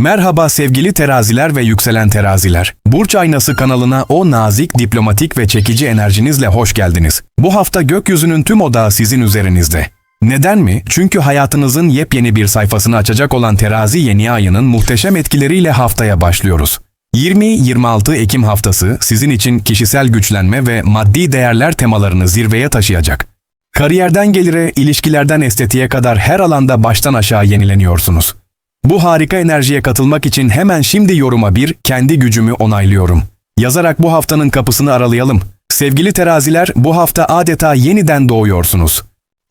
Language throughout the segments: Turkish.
Merhaba sevgili teraziler ve yükselen teraziler. Burç Aynası kanalına o nazik, diplomatik ve çekici enerjinizle hoş geldiniz. Bu hafta gökyüzünün tüm odağı sizin üzerinizde. Neden mi? Çünkü hayatınızın yepyeni bir sayfasını açacak olan terazi yeni ayının muhteşem etkileriyle haftaya başlıyoruz. 20-26 Ekim haftası sizin için kişisel güçlenme ve maddi değerler temalarını zirveye taşıyacak. Kariyerden gelire, ilişkilerden estetiğe kadar her alanda baştan aşağı yenileniyorsunuz. Bu harika enerjiye katılmak için hemen şimdi yoruma bir kendi gücümü onaylıyorum. Yazarak bu haftanın kapısını aralayalım. Sevgili teraziler bu hafta adeta yeniden doğuyorsunuz.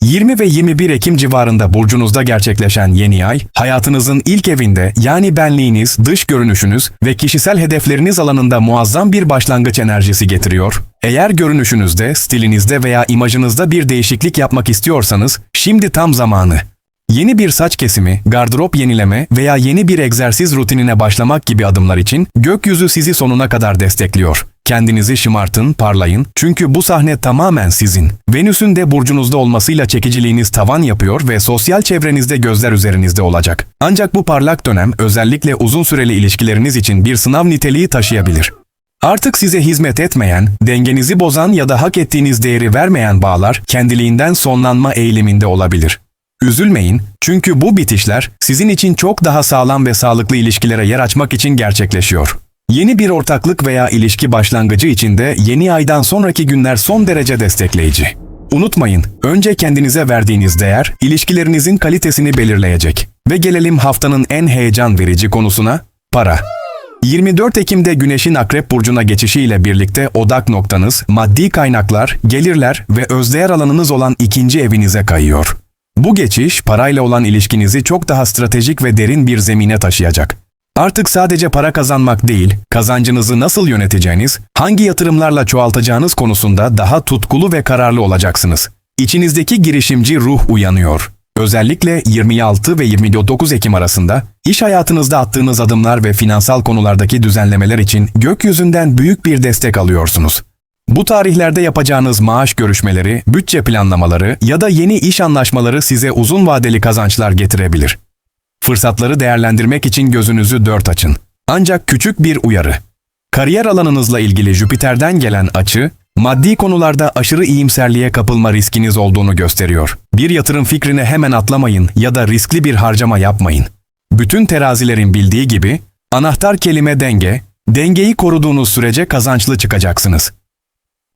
20 ve 21 Ekim civarında burcunuzda gerçekleşen yeni ay, hayatınızın ilk evinde yani benliğiniz, dış görünüşünüz ve kişisel hedefleriniz alanında muazzam bir başlangıç enerjisi getiriyor. Eğer görünüşünüzde, stilinizde veya imajınızda bir değişiklik yapmak istiyorsanız, şimdi tam zamanı. Yeni bir saç kesimi, gardırop yenileme veya yeni bir egzersiz rutinine başlamak gibi adımlar için gökyüzü sizi sonuna kadar destekliyor. Kendinizi şımartın, parlayın çünkü bu sahne tamamen sizin. Venüs'ün de burcunuzda olmasıyla çekiciliğiniz tavan yapıyor ve sosyal çevrenizde gözler üzerinizde olacak. Ancak bu parlak dönem özellikle uzun süreli ilişkileriniz için bir sınav niteliği taşıyabilir. Artık size hizmet etmeyen, dengenizi bozan ya da hak ettiğiniz değeri vermeyen bağlar kendiliğinden sonlanma eğiliminde olabilir. Üzülmeyin çünkü bu bitişler sizin için çok daha sağlam ve sağlıklı ilişkilere yer açmak için gerçekleşiyor. Yeni bir ortaklık veya ilişki başlangıcı için de yeni aydan sonraki günler son derece destekleyici. Unutmayın, önce kendinize verdiğiniz değer, ilişkilerinizin kalitesini belirleyecek. Ve gelelim haftanın en heyecan verici konusuna, para. 24 Ekim'de Güneş'in Akrep Burcu'na geçişiyle birlikte odak noktanız, maddi kaynaklar, gelirler ve özdeğer alanınız olan ikinci evinize kayıyor. Bu geçiş parayla olan ilişkinizi çok daha stratejik ve derin bir zemine taşıyacak. Artık sadece para kazanmak değil, kazancınızı nasıl yöneteceğiniz, hangi yatırımlarla çoğaltacağınız konusunda daha tutkulu ve kararlı olacaksınız. İçinizdeki girişimci ruh uyanıyor. Özellikle 26 ve 29 Ekim arasında iş hayatınızda attığınız adımlar ve finansal konulardaki düzenlemeler için gökyüzünden büyük bir destek alıyorsunuz. Bu tarihlerde yapacağınız maaş görüşmeleri, bütçe planlamaları ya da yeni iş anlaşmaları size uzun vadeli kazançlar getirebilir. Fırsatları değerlendirmek için gözünüzü dört açın. Ancak küçük bir uyarı. Kariyer alanınızla ilgili Jüpiter'den gelen açı, maddi konularda aşırı iyimserliğe kapılma riskiniz olduğunu gösteriyor. Bir yatırım fikrine hemen atlamayın ya da riskli bir harcama yapmayın. Bütün terazilerin bildiği gibi, anahtar kelime denge, dengeyi koruduğunuz sürece kazançlı çıkacaksınız.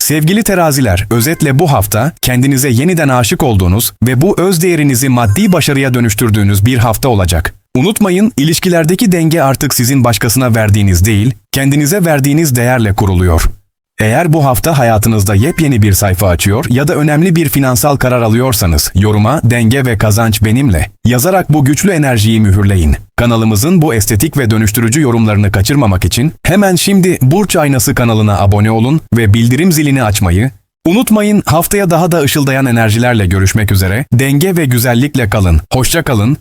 Sevgili teraziler, özetle bu hafta kendinize yeniden aşık olduğunuz ve bu öz değerinizi maddi başarıya dönüştürdüğünüz bir hafta olacak. Unutmayın, ilişkilerdeki denge artık sizin başkasına verdiğiniz değil, kendinize verdiğiniz değerle kuruluyor. Eğer bu hafta hayatınızda yepyeni bir sayfa açıyor ya da önemli bir finansal karar alıyorsanız yoruma denge ve kazanç benimle yazarak bu güçlü enerjiyi mühürleyin. Kanalımızın bu estetik ve dönüştürücü yorumlarını kaçırmamak için hemen şimdi Burç Aynası kanalına abone olun ve bildirim zilini açmayı unutmayın. Haftaya daha da ışıldayan enerjilerle görüşmek üzere. Denge ve güzellikle kalın. Hoşça kalın.